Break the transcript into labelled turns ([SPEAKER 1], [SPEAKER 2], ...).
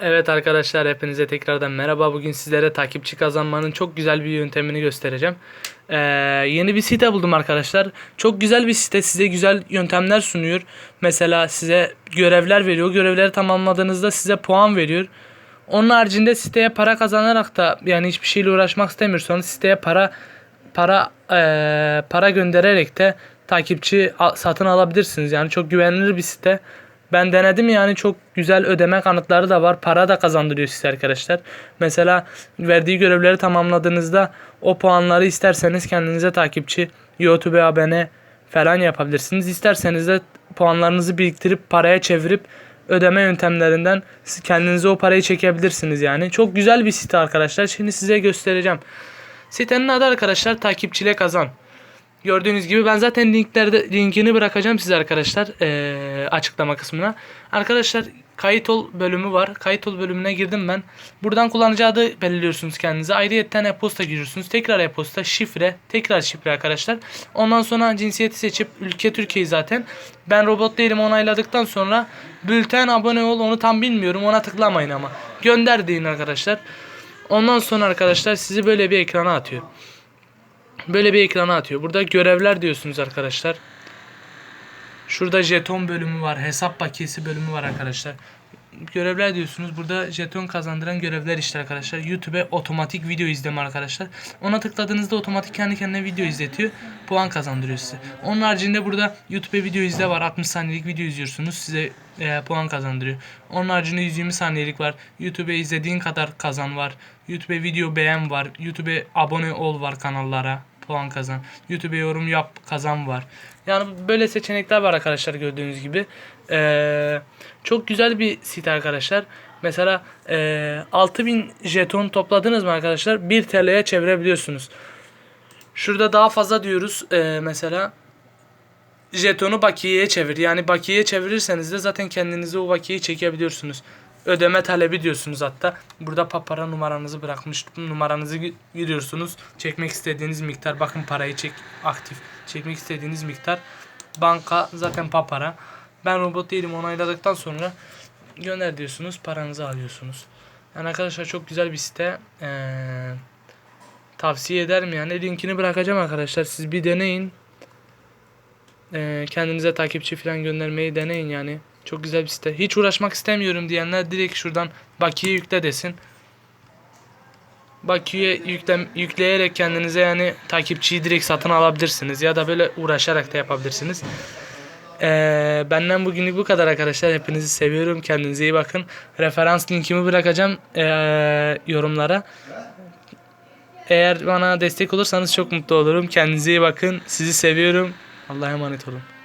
[SPEAKER 1] Evet arkadaşlar hepinize tekrardan merhaba. Bugün sizlere takipçi kazanmanın çok güzel bir yöntemini göstereceğim. Ee, yeni bir site buldum arkadaşlar. Çok güzel bir site size güzel yöntemler sunuyor. Mesela size görevler veriyor. Görevleri tamamladığınızda size puan veriyor. Onun haricinde siteye para kazanarak da yani hiçbir şeyle uğraşmak istemiyorsanız siteye para para eee, para göndererek de takipçi satın alabilirsiniz. Yani çok güvenilir bir site. Ben denedim yani çok güzel ödeme kanıtları da var. Para da kazandırıyor size arkadaşlar. Mesela verdiği görevleri tamamladığınızda o puanları isterseniz kendinize takipçi, YouTube'a abone falan yapabilirsiniz. İsterseniz de puanlarınızı biriktirip paraya çevirip ödeme yöntemlerinden kendinize o parayı çekebilirsiniz yani. Çok güzel bir site arkadaşlar. Şimdi size göstereceğim. Sitenin adı arkadaşlar takipçile kazan. Gördüğünüz gibi ben zaten linklerde linkini bırakacağım size arkadaşlar eee, açıklama kısmına. Arkadaşlar kayıt ol bölümü var. Kayıt ol bölümüne girdim ben. Buradan kullanıcı adı belirliyorsunuz kendinize. Ayrıyetten e-posta giriyorsunuz. Tekrar e-posta, şifre, tekrar şifre arkadaşlar. Ondan sonra cinsiyeti seçip ülke Türkiye zaten. Ben robot değilim onayladıktan sonra bülten abone ol onu tam bilmiyorum. Ona tıklamayın ama. Gönder deyin arkadaşlar. Ondan sonra arkadaşlar sizi böyle bir ekrana atıyor. Böyle bir ekrana atıyor. Burada görevler diyorsunuz arkadaşlar. Şurada jeton bölümü var. Hesap bakiyesi bölümü var arkadaşlar. Görevler diyorsunuz. Burada jeton kazandıran görevler işte arkadaşlar. YouTube'e otomatik video izleme arkadaşlar. Ona tıkladığınızda otomatik kendi kendine video izletiyor. Puan kazandırıyor size. Onun haricinde burada YouTube'e video izle var. 60 saniyelik video izliyorsunuz. Size e, puan kazandırıyor. Onun haricinde 120 saniyelik var. YouTube'e izlediğin kadar kazan var. YouTube'e video beğen var. YouTube'e abone ol var kanallara. Puan kazan. YouTube'e yorum yap kazan var. Yani böyle seçenekler var arkadaşlar gördüğünüz gibi. Ee, çok güzel bir site arkadaşlar. Mesela ee, 6000 jeton topladınız mı arkadaşlar 1 TL'ye çevirebiliyorsunuz. Şurada daha fazla diyoruz ee, mesela jetonu bakiyeye çevir. Yani bakiyeye çevirirseniz de zaten kendinize o bakiyeyi çekebiliyorsunuz. Ödeme talebi diyorsunuz hatta. Burada papara numaranızı bırakmıştım. Numaranızı gi- giriyorsunuz. Çekmek istediğiniz miktar. Bakın parayı çek aktif. Çekmek istediğiniz miktar. Banka zaten papara. Ben robot değilim onayladıktan sonra gönder diyorsunuz. Paranızı alıyorsunuz. Yani arkadaşlar çok güzel bir site. Ee, tavsiye ederim yani. Linkini bırakacağım arkadaşlar. Siz bir deneyin. Ee, kendinize takipçi falan göndermeyi deneyin yani. Çok güzel bir site. Hiç uğraşmak istemiyorum diyenler direkt şuradan bakiye yükle desin. Bakiye yükle, yükleyerek kendinize yani takipçiyi direkt satın alabilirsiniz. Ya da böyle uğraşarak da yapabilirsiniz. Ee, benden bugünlük bu kadar arkadaşlar. Hepinizi seviyorum. Kendinize iyi bakın. Referans linkimi bırakacağım ee, yorumlara. Eğer bana destek olursanız çok mutlu olurum. Kendinize iyi bakın. Sizi seviyorum. Allah'a emanet olun.